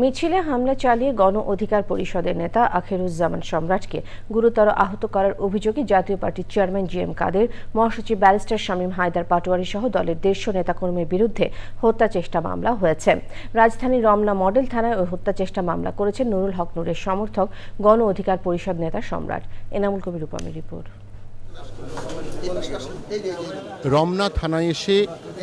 মিছিলে হামলা চালিয়ে গণ অধিকার পরিষদের নেতা আখেরুজ্জামান সম্রাটকে গুরুতর আহত করার অভিযোগে জাতীয় পার্টির চেয়ারম্যান জি এম কাদের, মহাসচিব ব্যারিস্টার শামীম হায়দার পাটোয়ারি সহ দলের দেড়শো নেতাকর্মীর বিরুদ্ধে হত্যা চেষ্টা মামলা হয়েছে। রাজধানীর রমনা মডেল থানায় ওই হত্যা চেষ্টা মামলা করেছেন নুরুল হক নুরের সমর্থক গণ অধিকার পরিষদ নেতা সম্রাট। এনামুল কবির রূপমের রিপোর্ট। রমনা থানায় এসে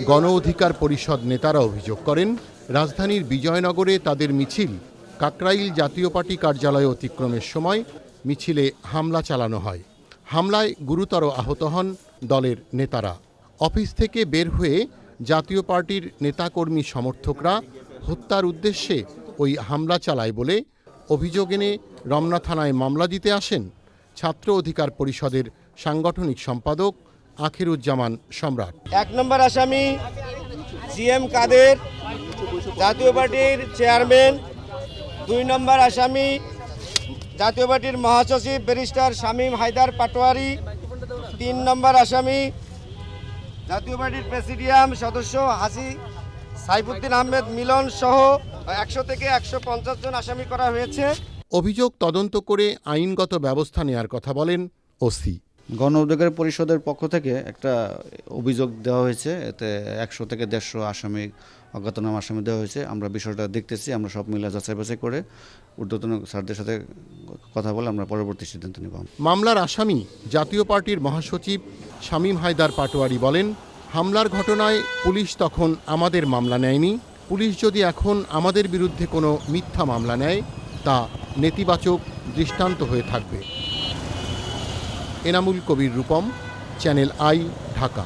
গণ অধিকার পরিষদ নেতারা অভিযোগ করেন, রাজধানীর বিজয়নগরে তাদের মিছিল কাকরাইল জাতীয় পার্টি কার্যালয়ে অতিক্রমের সময় মিছিলে হামলা চালানো হয়। হামলায় গুরুতর আহত হন দলের নেতারা। অফিস থেকে বের হয়ে জাতীয় পার্টির নেতাকর্মী সমর্থকরা হত্যার উদ্দেশ্যে ওই হামলা চালায় বলে অভিযোগ এনে রমনা থানায় মামলা দিতে আসেন ছাত্র অধিকার পরিষদের সাংগঠনিক সম্পাদক আখিরুজ্জামান সম্রাট। এক নম্বর আসামি জি এম কাদের জাতীয় পার্টির চেয়ারম্যান। দুই নম্বর আসামি জাতীয় পার্টির মহাসচিব ব্যারিস্টার শামীম হায়দার পাটোয়ারি। তিন নম্বর আসামি জাতীয় পার্টির প্রেসিডিয়াম সদস্য হাসি সাইফুদ্দিন আহমেদ মিলন সহ একশো থেকে একশো পঞ্চাশ জন আসামি করা হয়েছে। অভিযোগ তদন্ত করে আইনগত ব্যবস্থা নেয়ার কথা বলেন ওসি। গণ পরিষদের পক্ষ থেকে একটা অভিযোগ দেওয়া হয়েছে। এতে একশো থেকে দেড়শো আসামি, অজ্ঞাতনাম আসামি দেওয়া হয়েছে। আমরা বিষয়টা দেখতেছি, আমরা সব মিলে যাচাই বাছাই করে ঊর্ধ্বতন স্যারদের সাথে কথা বলে আমরা পরবর্তী সিদ্ধান্ত নেব। মামলার আসামি জাতীয় পার্টির মহাসচিব শামীম হায়দার পাটোয়ারি বলেন, হামলার ঘটনায় পুলিশ তখন আমাদের মামলা নেয়নি। পুলিশ যদি এখন আমাদের বিরুদ্ধে কোনো মিথ্যা মামলা নেয়, তা নেতিবাচক দৃষ্টান্ত হয়ে থাকবে। Enamul Kabir Rupam Channel i Dhaka.